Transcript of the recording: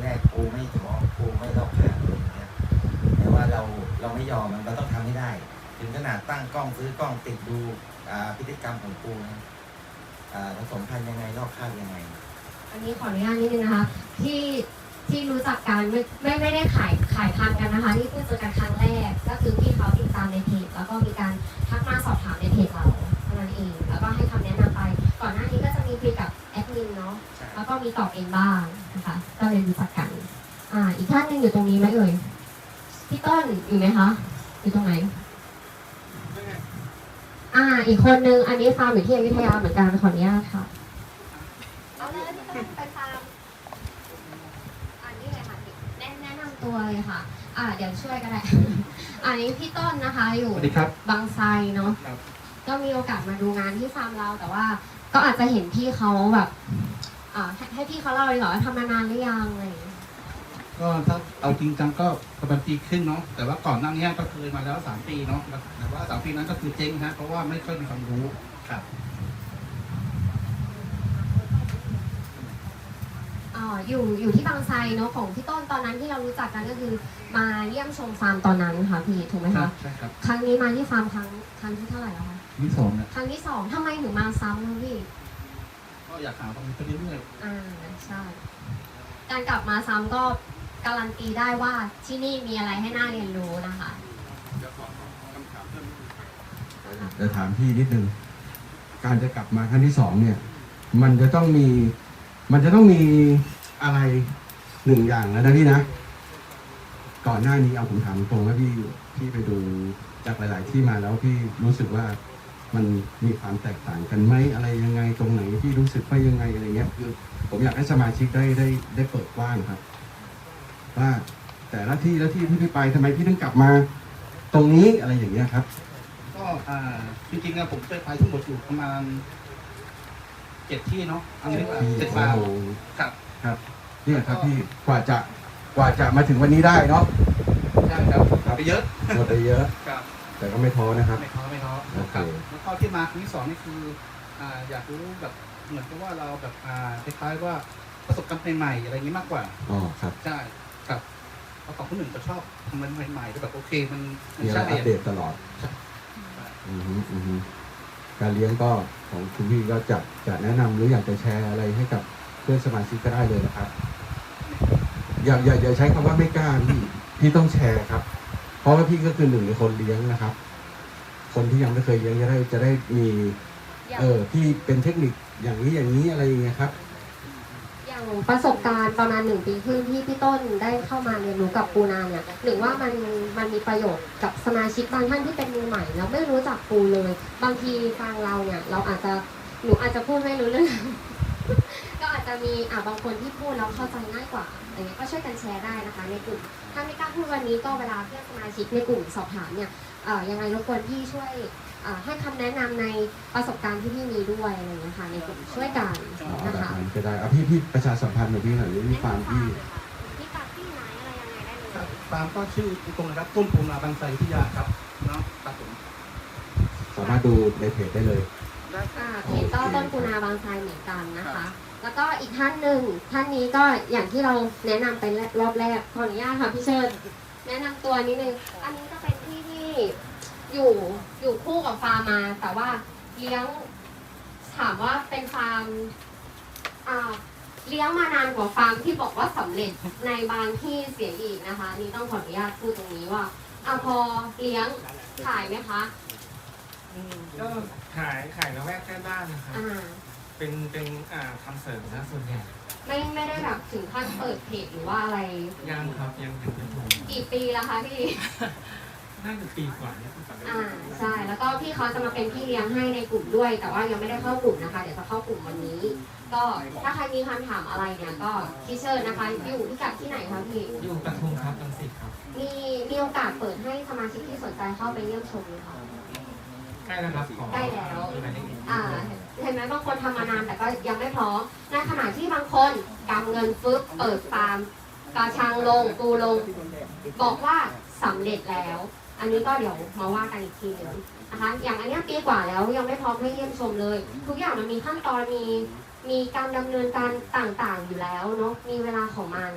แรกปูไม่ถูกปูไม่รอบคอบอะไรอย่างเงี้ยแต่ว่าเราเราไม่ยอมมันเราต้องทำให้ได้ ถึงขนาดตั้งกล้องซื้อกล้องติดดูพฤติกรรมของปูนะผสมพันธุ์ยังไงรอบคาบยังไง อันนี้ขออนุญาตนิดนึงนะคะที่ที่รู้จักกันไม่ไม่ไม่ได้ขายขายพันธุ์กันนะคะ นี่เพิ่งเจอกันครั้งแรก ก็คือพี่เขาติดตามในเพจแล้วก็มี มีตอบเองบ้างนะคะ ก็เลยรู้จักกัน อ่า อีกท่านหนึ่งอยู่ตรงนี้ไหมเอ่ย พี่ต้นอยู่ไหมคะ อยู่ตรงไหน อ่า อีกคนนึง อันนี้ฟาร์มอยู่ที่อยุธยาเหมือนกันขออนุญาตค่ะ เอาเลยพี่ต้นไปฟาร์มอันนี้เลยค่ะแนะแนะนำตัวเลยค่ะ อ่า เดี๋ยวช่วยก็ได้ อันนี้พี่ต้นนะคะ อยู่สวัสดีครับบางไทรเนาะ ครับ ก็มีโอกาสมาดูงานที่ฟาร์มเราแต่ว่าก็อาจจะเห็นพี่เขาแบบ อ่าให้ให้พี่เขาเล่าเลยเหรอว่าทำมานานหรือยังอะไรอย่างเงี้ยก็ถ้าเอาจริงจังก็ประมาณปีครึ่งเนาะแต่ว่าก่อนหน้านี้ก็เคยมาแล้วสามปีเนาะแต่ว่าสามปีนั้นก็คือเจ๊งฮะเพราะว่าไม่ค่อยมีความรู้ครับ อ่าอยู่อยู่ที่บางไทรเนาะของพี่ต้นตอนนั้นที่เรารู้จักกันก็คือ มาเยี่ยมชมฟาร์มตอนนั้นค่ะพี่ถูกไหมครัคะบใช่ครับครั้งนี้มาที่ฟาร์มครั้งครั้งที่เท่าไหร่แล้วคะที่สองนะครั้งที่สองทำไมถึงมาซ้ำคะพี่ ก็อยากหาความรู้ไปเรื่อยอ่าใช่ การกลับมาซ้ำก็การันตีได้ว่าที่นี่มีอะไรให้น่าเรียนรู้นะคะจะถามพี่นิดนึง การจะกลับมาครั้งที่สองเนี่ย มันจะต้องมี มันจะต้องมีอะไรหนึ่งอย่างแล้วนะพี่นะ ก่อนหน้านี้เอาผมถามตรงว่าพี่พี่ไปดูจากหลาย ๆ ที่มาแล้วพี่รู้สึกว่า มันมีความแตกต่างกันไหมอะไรยังไงตรงไหนที่รู้สึกว่ายังไงอะไรเงี้ยคือผมอยากให้สมาชิกได้ได้ได้เปิดกว้างครับ ว่าแต่ละที่ละที่ที่พี่ไปทำไมพี่ถึงกลับมา ตรงนี้อะไรอย่างเงี้ยครับๆก็อ่าจริงๆอะผมเคยไปทั้งหมดอยู่ประมาณเจ็ดที่เนาะอันนี้ว่าเจ็ดฟาร์มโอ้โห ครับ ครับเนี่ยครับพี่กว่าจะกว่าจะมาถึงวันนี้ได้เนาะใช่ครับไปเยอะหมดไปเยอะ ครับ แต่ก็ไม่ท้อนะครับ ไม่ท้อไม่ท้อโอเค ครับแล้วก็ที่มาครั้งที่สองนี่คืออ่าอยากรู้แบบเหมือนกับว่าเราแบบอ่าคล้ายๆว่าประสบการณ์ใหม่ๆอะไรอย่างนี้มากกว่า อ๋อครับใช่ครับเพราะของคนหนึ่งก็ชอบทำมันใหม่ๆแต่แบบโอเคมันมันมีอะไรใช่อัปเดตตลอด อือฮึอือฮึการเลี้ยงก็ของคุณพี่ก็จะจะแนะนำหรืออยากจะแชร์อะไรให้กับเพื่อนสมาชิกก็ได้เลยนะครับ อย่าอย่าอย่าใช้คำว่าไม่กล้าพี่พี่ต้องแชร์ครับเพ ราะว่าพี่ก็คือหนึ่งในคนเลี้ยงนะครับ คนที่ยังไม่เคยเลี้ยงจะได้จะได้มี อย่างเออที่เป็นเทคนิคอย่างนี้อย่างนี้อะไรอย่างเงี้ยครับ อย่างประสบการณ์ประมาณหนึ่งปีครึ่งที่พี่ต้นได้เข้ามาเรียนรู้กับปูนาเนี่ยหรือว่ามันมันมีประโยชน์กับสมาชิกบางท่านที่เป็นมือใหม่แล้วไม่รู้จักปูเลย บางทีฟังเราเนี่ยเราอาจจะหนูอาจจะพูดไม่รู้เรื่อง ก็อาจจะมีอ่าบางคนที่พูดแล้วเข้าใจง่ายกว่าอะไรเงี้ยก็ช่วยกันแชร์ได้นะคะ ในกลุ่ม ถ้าไม่กล้าพูดวันนี้ก็เวลาเพื่อนสมาชิกในกลุ่มสอบถามเนี่ยเอ่อยังไงรบกวนพี่ช่วยเอ่อให้คำแนะนำในประสบการณ์ที่พี่มีด้วยอะไรอย่างเงี้ยค่ะในกลุ่มช่วยกันอ๋อนะแบบคะ นั้นก็ได้เอาพี่พี่ประชาสัมพันธ์หน่อยพี่หน่อยนี่ฟาร์มพี่พี่ฟาร์มที่ไหนอะไรยังไงได้เลยครับฟาร์มก็ชื่อตรงนะครับต้นปูนาบางไทรวิทยาครับเนาะครับผมสามารถดูในเพจได้เลยอ่าเพจก็ต้นปูนาบางไทรเหมือนกันนะคะ แล้วก็อีกท่านหนึ่งท่านนี้ก็อย่างที่เราแนะนำไปรอบแรกขออนุญาตค่ะพี่เชิญแนะนำตัวนิดนึงอันนี้จะเป็นที่ที่อยู่อยู่คู่กับฟาร์มมา แต่ว่าเลี้ยงถามว่าเป็นฟาร์มอ่าเลี้ยงมานานกว่าฟาร์มที่บอกว่าสำเร็จในบางที่เสียอีกนะคะอันนี่ต้องขออนุญาตพูดตรงนี้ว่าอะพอเลี้ยงขายไหมคะก็ขายขายละแวกใกล้บ้านนะครับ อ่า เป็นเป็นอ่าทำเสริมนะส่วนใหญ่ไม่ไม่ได้แบบถึงขั้นเปิดเพจหรือว่าอะไร ยังครับยังยังยังถูกกี่ปีแล้วคะพี่ น่าจะปีกว่านี้ปีกว่าอ่าใช่แล้วก็พี่เขาจะมาเป็นพี่เลี้ยงให้ในกลุ่มด้วย แต่ว่ายังไม่ได้เข้ากลุ่มนะคะ เดี๋ยวจะเข้ากลุ่มวันนี้ ก็ถ้าใครมีคำถามอะไรเนี่ยก็พี่เชิญนะคะอยู่พิกัดที่ไหนคะพี่ อยู่กระทุงครับรังสิตครับ มีมีโอกาสเปิดให้สมาชิกที่สนใจเข้าไปเยี่ยมชมไหมคะ ใกล้แล้วครับขอใกล้แล้วมีรายละเอียดอ่าเห็นไหมบางคนทำมานานแต่ก็ยังไม่พร้อมในขณะที่บางคนกำเงินฟึบเปิดฟาร์มกาชังลงปูลง บอกว่าสำเร็จแล้ว อันนี้ก็เดี๋ยวมาว่ากันอีกทีหนึงนะคะ อย่างอันเนี้ยปีกว่าแล้วยังไม่พร้อมให้เยี่ยมชมเลย ทุกอย่างมันมีขั้นตอนมีมีการดำเนินการต่างๆอยู่แล้วเนาะมีเวลาของมัน